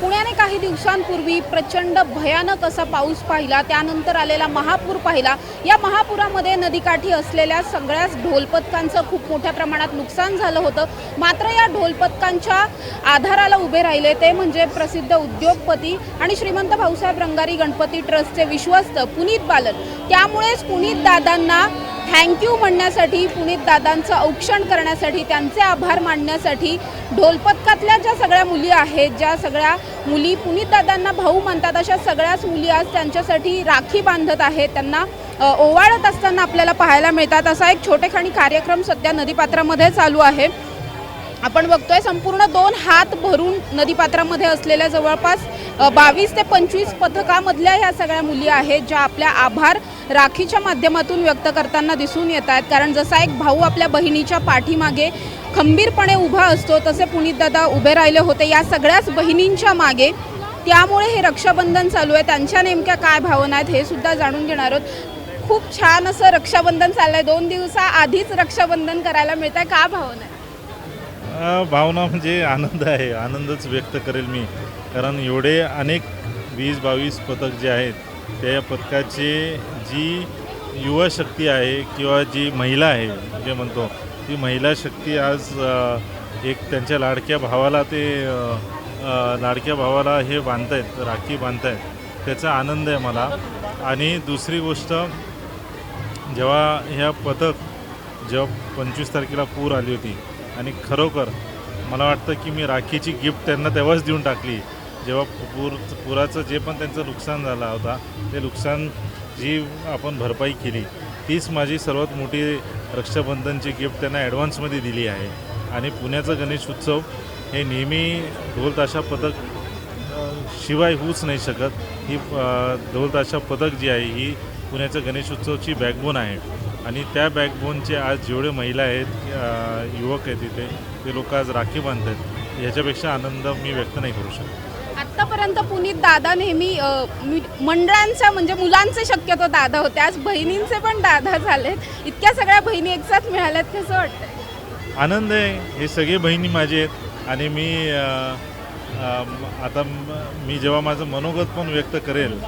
पुण्याने काही दिवसांपूर्वी प्रचंड भयानक असा पाऊस पाहिला त्यानंतर आलेला महापूर पाहिला. या महापुरामध्ये नदीकाठी असलेल्या सगळ्याच ढोलपथकांचं खूप मोठ्या प्रमाणात नुकसान झालं होतं. मात्र या ढोलपथकांच्या आधाराला उभे राहिले ते म्हणजे प्रसिद्ध उद्योगपती आणि श्रीमंत भाऊसाहेब रंगारी गणपती ट्रस्टचे विश्वस्त पुनीत बालन. त्यामुळेच पुनीत दादांना थँक्यू म्हणण्यासाठी पुनीत दादांचं औक्षण करण्यासाठी त्यांचे आभार मानण्यासाठी ढोलपथकातल्या ज्या सगळ्या मुली आहेत ज्या सगळ्या मुली पुनीतदादांना भाऊ म्हणतात अशा सगळ्याच मुली आज त्यांच्यासाठी राखी बांधत आहेत. त्यांना ओवाळत असताना आपल्याला पाहायला मिळतात. असा एक छोटेखानी कार्यक्रम सध्या नदीपात्रामध्ये चालू आहे. आपण बघतोय संपूर्ण दोन हात भरून नदीपात्रामध्ये असलेल्या जवळपास बावीस ते पंचवीस पथकामधल्या ह्या सगळ्या मुली आहेत ज्या आपल्या आभार राखीच्या माध्यमातून व्यक्त करताना दिसून येत आहेत. कारण जसा एक भाऊ आपल्या बहिणीच्या पाठीमागे खंबीरपणे उभा असतो तसे पुनीतदादा उभे राहिले होते या सगळ्याच बहिणींच्या मागे. त्यामुळे हे रक्षाबंधन चालू आहे. त्यांच्या नेमक्या काय भावना आहेत हे सुद्धा जाणून घेणार आहोत. खूप छान असं रक्षाबंधन चाललं आहे दोन दिवसाआधीच रक्षाबंधन करायला मिळत आहे का भावना आहे? भावना म्हणजे आनंद आहे. आनंदच व्यक्त करेल मी. कारण एवढे अनेक वीस बावीस पथक जे आहेत त्या पथकाची जी युवा शक्ती आहे किंवा जी महिला आहे जे म्हणतो ती महिला शक्ती आज एक त्यांच्या लाडक्या भावाला ते लाडक्या भावाला हे बांधतायत राखी बांधतायत. त्याचा आनंद आहे मला. आणि दुसरी गोष्ट जेव्हा ह्या पथक जेव्हा पंचवीस तारखेला पूर आली होती आणि खरोखर मला वाटतं की मी राखीची गिफ्ट त्यांना तेव्हाच देऊन टाकली. जेव्हा पूर पुराचं जे पण त्यांचं नुकसान झालं होता ते नुकसान जी आपण भरपाई केली तीच माझी सर्वात मोठी रक्षाबंधनची गिफ्ट त्यांना ॲडव्हान्समध्ये दिली आहे. आणि पुण्याचा गणेश उत्सव हे नेहमी ढोल ताशा पथक शिवाय होऊच नाही शकत. ही ढोल ताशा पथक जी आहे ही पुण्याच्या गणेश उत्सवची बॅकबोन आहे. आणि त्या बॅकबोनचे आज जेवढे महिला आहेत युवक आहेत तिथे ते लोक आज राखी बांधतात. ह्याच्यापेक्षा आनंद मी व्यक्त नाही करू शकत. आतापर्यंत पुनीत दादा नेहमी मी- मंडळांच्या म्हणजे मुलांचे शक्यतो दादा होते. आज बहिणींचे पण दादा झालेत. इतक्या सगळ्या बहिणी एकसाथ मिळाल्यात कसं वाटतं आनंद आहे. हे सगळे बहिणी माझे आहेत. आणि मी आता मी जेव्हा माझं मनोगत पण व्यक्त करेल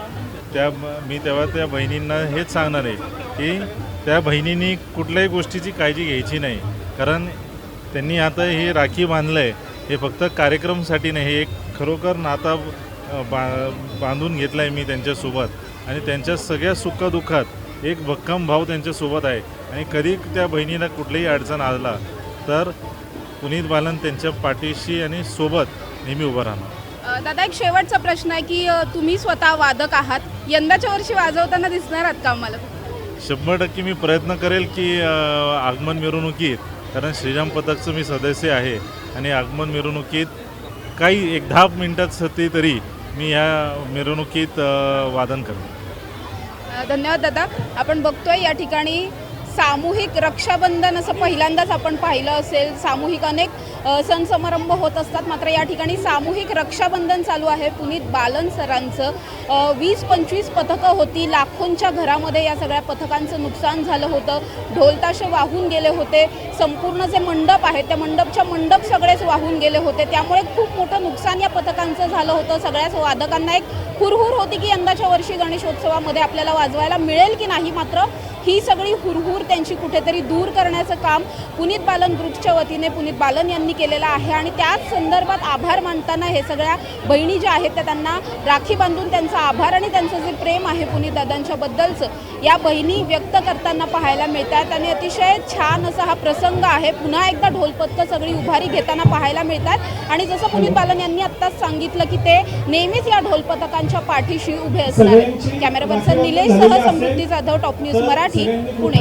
त्या मी तेव्हा त्या बहिणींना हेच सांगणार आहे की त्या बहिणींनी कुठल्याही गोष्टीची काळजी घ्यायची नाही. कारण त्यांनी आता हे राखी बांधलं आहे हे फक्त कार्यक्रमसाठी नाही एक खरोखर नाता बा बांधून घेतला आहे मी त्यांच्यासोबत. आणि त्यांच्या सगळ्या सुखदुःखात एक भक्कम भाव त्यांच्यासोबत आहे. आणि कधी त्या बहिणीला कुठलीही अडचण आला तर पुनीत बालन त्यांच्या पाठीशी आणि सोबत नेहमी उभं राहणार. दादा एक शेवटचा प्रश्न आहे की तुम्ही स्वतः वादक आहात. यंदाच्या वर्षी वाजवताना दिसणार आहात का आम्हाला? शंभर टक्के मी प्रयत्न करेल की आगमन मिरवणुकीत कारण श्रीराम पथकचं मी सदस्य आहे. आणि आगमन मिरवणुकीत काही एक दहा मिनटासाठी तरी मी या मिरवणुकीत वादन करेन. धन्यवाद दादा. आपण बघतोय या ठिकाणी सामूहिक रक्षाबंधन असं पहिल्यांदाच आपण पाहिलं असेल. सामूहिक अनेक सण समारंभ होत असतात. मात्र या ठिकाणी सामूहिक रक्षाबंधन चालू आहे. पुनीत बालन सरांचं वीस पंचवीस पथकं होती. लाखोंच्या घरामध्ये या सगळ्या पथकांचं नुकसान झालं होतं. ढोलताशे वाहून गेले होते. संपूर्ण जे मंडप आहे त्या मंडपच्या मंडप सगळेच वाहून गेले होते. त्यामुळे खूप मोठं नुकसान या पथकांचं झालं होतं. सगळ्याच वादकांना एक हुरहुर होती की यंदाच्या वर्षी गणेशोत्सवामध्ये आपल्याला वाजवायला मिळेल की नाही. मात्र ही सगळी हुरहुर त्यांची कुठेतरी दूर करण्याचं काम पुनीत बालन ग्रुपच्या वतीने पुनीत बालन यांनी केलेलं आहे. आणि त्याच संदर्भात आभार मानताना हे सगळ्या बहिणी ज्या आहेत त्या त्यांना राखी बांधून त्यांचा आभार आणि त्यांचं जे प्रेम आहे पुनीत दादांच्या बद्दलचं या बहिणी व्यक्त करताना पाहायला मिळतात. आणि अतिशय छान असा हा प्रसंग आहे. पुन्हा एकदा ढोलपथकं सगळी उभारी घेताना पाहायला मिळतात. आणि जसं पुनीत बालन यांनी आत्ताच सांगितलं की ते नेहमीच या ढोलपथकांच्या पाठीशी उभे असणार. कॅमेरा पर्सन निलेशसह समृद्धी जाधव टॉप न्यूज मराठी पुणे.